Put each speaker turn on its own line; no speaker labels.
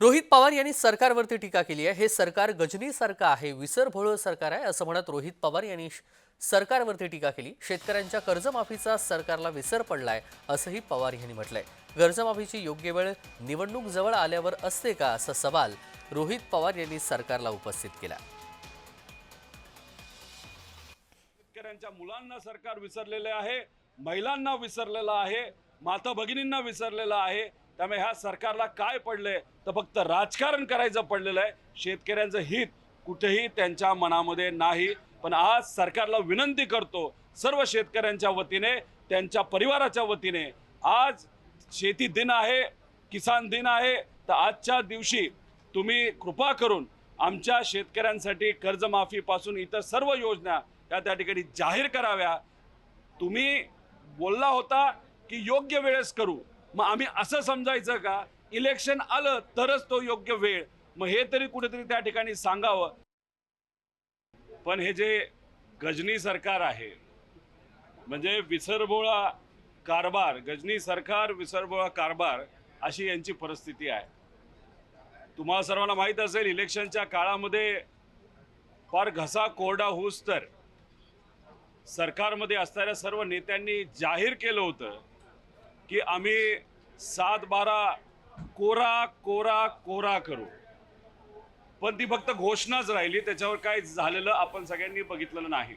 रोहित पवार यांनी सरकारवरती टीका केली आहे. हे सरकार गजनीसारखं आहे विसरभोळ सरकार आहे असं म्हणत रोहित पवार यांनी सरकारवरती टीका केली. शेतकऱ्यांच्या कर्जमाफीचा सरकारला विसर पडलाय असंही पवार यांनी म्हटलंय. कर्जमाफीची योग्य वेळ निवडणूक जवळ आल्यावर असते का असा सवाल रोहित पवार यांनी सरकारला उपस्थित केला.
शेतकऱ्यांच्या मुलांना सरकार विसरलेले आहे महिलांना विसरलेलं आहे माता भगिनींना विसरलेलं आहे त्यामुळे ह्या सरकारला काय पडलंय? तर फक्त राजकारण करायचं पडलेलं आहे. शेतकऱ्यांचं हित कुठेही त्यांच्या मनामध्ये नाही. पण आज सरकारला विनंती करतो सर्व शेतकऱ्यांच्या वतीने त्यांच्या परिवाराच्या वतीने. आज शेती दिन आहे किसान दिन आहे. तर आजच्या दिवशी तुम्ही कृपा करून आमच्या शेतकऱ्यांसाठी कर्जमाफीपासून इतर सर्व योजना या त्या ठिकाणी जाहीर कराव्या. तुम्ही बोलला होता की योग्य वेळेस करू. मग आम्ही असं समजायचं का इलेक्शन आलं तरच तो योग्य वेळ. मग हे तरी कुठेतरी त्या ठिकाणी सांगावं. पण हे जे गजनी सरकार आहे म्हणजे विसरभोळा कारभार गजनी सरकार विसरभोळा कारभार अशी यांची परिस्थिती आहे. तुम्हाला सर्वांना माहीत असेल इलेक्शनच्या काळामध्ये फार घसा कोरडा होऊस तर सरकारमध्ये असणाऱ्या सर्व नेत्यांनी जाहीर केलं होतं. की आम्ही सात बारा कोरा कोरा कोरा करू. पण ती फक्त घोषणाच राहिली त्याच्यावर काय झालेलं आपण सगळ्यांनी बघितलेलं नाही.